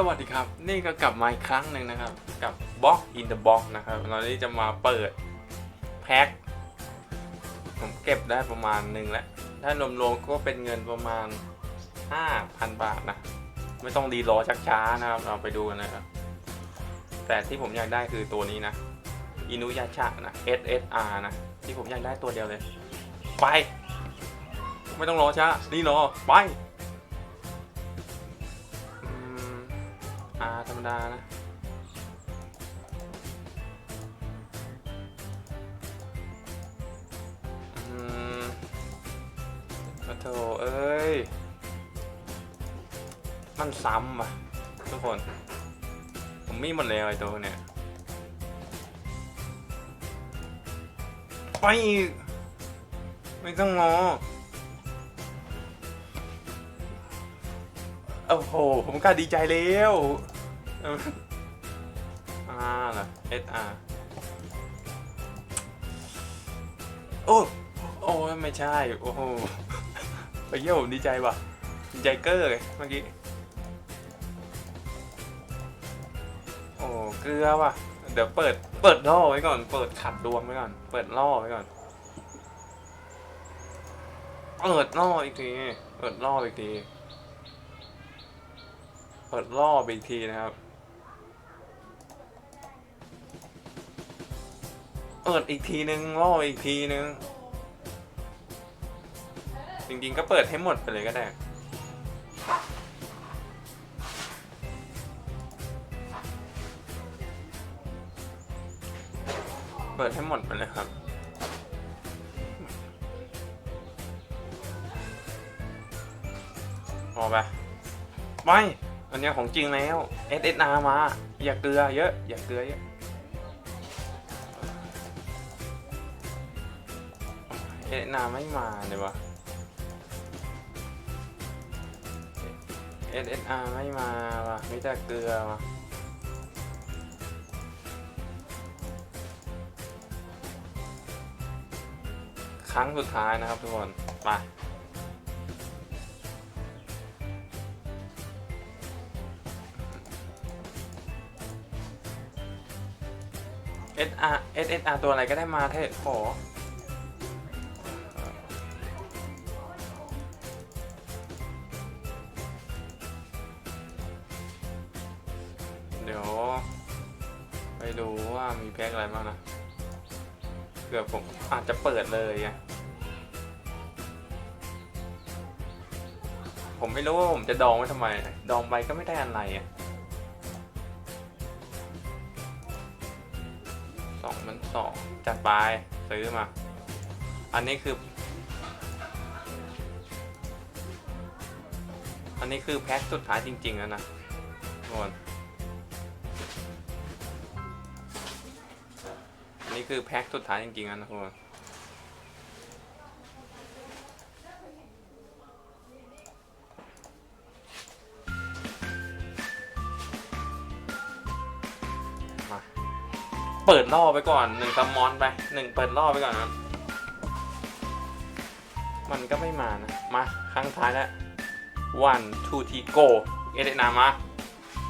สวัสดีครับ นี่ก็กลับมาอีกครั้งหนึ่งนะครับ กับ Box in the Box นะครับ เรานี้จะมาเปิดแพ็คผมเก็บได้ประมาณหนึ่งแล้ว ถ้ารวมๆก็เป็นเงินประมาณ 5,000 บาทนะ ไม่ต้องดีรอชักช้านะครับ เราไปดูกันนะครับ แต่ที่ผมอยากได้คือตัวนี้นะอินุยาชะนะ SSR นะ ที่ผมอยากได้ตัวเดียวเลย ไป ไม่ต้องรอช้านี่รอไป ธรรมดานะอืมกระโถเอ้ย มันซ้ำอะ ทุกคน ผมมีหมดแล้วไอ้ตัวเนี้ยไปอีก ไม่ต้องงอโอ้โห ผมก็ดีใจแล้ว เอออ่าเหรอ SR โอ้ โอ้ไม่ใช่ โอ้โหไปเยี่ยมดีใจว่ะดีใจเกอร์เลยเมื่อกี้ โอ้ เกลือว่ะ เดี๋ยวเปิด เปิดล่อไว้ก่อน เปิดขัดดวงไว้ก่อน เปิดล่อไว้ก่อน เปิดล่ออีกที เปิดล่ออีกที เปิดรอบอีกทีนะครับ เปิดอีกทีนึงรอบอีกทีนึง จริงๆก็เปิดให้หมดไปเลยก็ได้เปิดให้หมดไปเลยครับ พอไปไม่ อันนี้ของจริงแล้ว SSR มา อย่าเกลือเยอะ อย่าเกลือเยอะ SSR ไม่มาเลยวะ SSR ไม่มาวะไม่แต่เกลือวะครั้งสุดท้ายนะครับทุกคนไป SR SSR ตัวอะไรก็ได้มาเถอะขอ เดี๋ยวไปดูว่ามีแพ็คอะไรบ้างนะเผื่อผมอาจจะเปิดเลยไงผมไม่รู้ว่าผมจะดองไว้ทำไม ดองไปก็ไม่ได้อะไรอะสองมันสองจัดไปซื้อมา อันนี้คือ อันนี้คือแพ็คสุดท้ายจริงๆแล้วนะทุกคน คือแพ็คสุดท้ายจริงๆนะทุกคนมาเปิดล่อไปก่อนหนึ่งซัมมอนไปหนึ่งเปิดล่อไปก่อนครับมันก็ไม่มานะ มาครั้งท้ายแล้ว one two three go เอเดนามา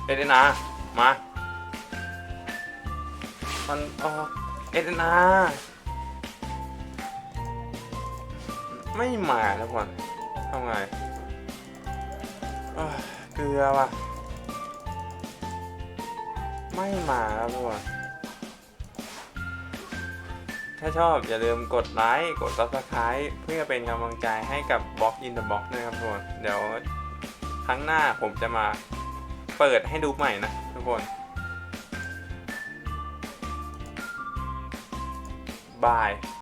เอเดนามา มันออก เอเดนาไม่มาแล้วก่อนทำไงเกลือว่ะ ไม่มาแล้วทุกคนถ้าชอบอย่าลืมกดไลค์กด subscribe เพื่อเป็นกำลังใจให้กับ Box in the Box นะครับทุกคน เดี๋ยวครั้งหน้าผมจะมาเปิดให้ดูใหม่นะทุกคน บาย